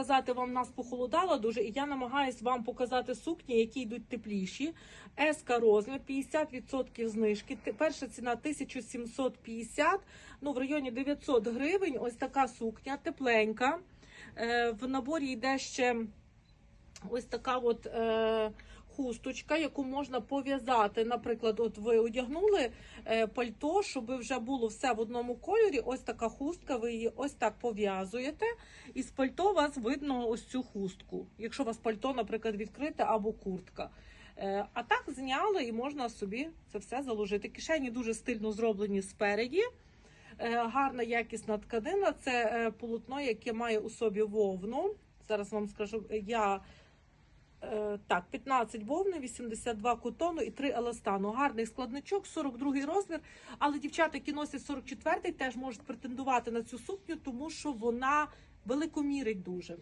Показати вам нас похолодало дуже, і я намагаюсь вам показати сукні, які йдуть тепліші. Еска розмір 50% знижки. Перша ціна 1750, ну в районі 900 гривень. Ось така сукня, тепленька. Е, В наборі йде ще ось така от е, хусточка, яку можна пов'язати. Наприклад, от ви одягнули е, пальто, щоб вже було все в одному кольорі. Ось така хустка, ви її ось так пов'язуєте. І з пальто у вас видно ось цю хустку. Якщо у вас пальто, наприклад, відкрите або куртка. Е, А так зняли і можна собі це все заложити. Кишені дуже стильно зроблені спереді. Е, Гарна якісна тканина. Це полотно, яке має у собі вовну. Зараз вам скажу, я так, 15 вовни, 82 котону і 3 еластану. Гарний складничок, 42 розмір. Але дівчата, які носять 44 теж можуть претендувати на цю сукню, тому що вона великомірить дуже.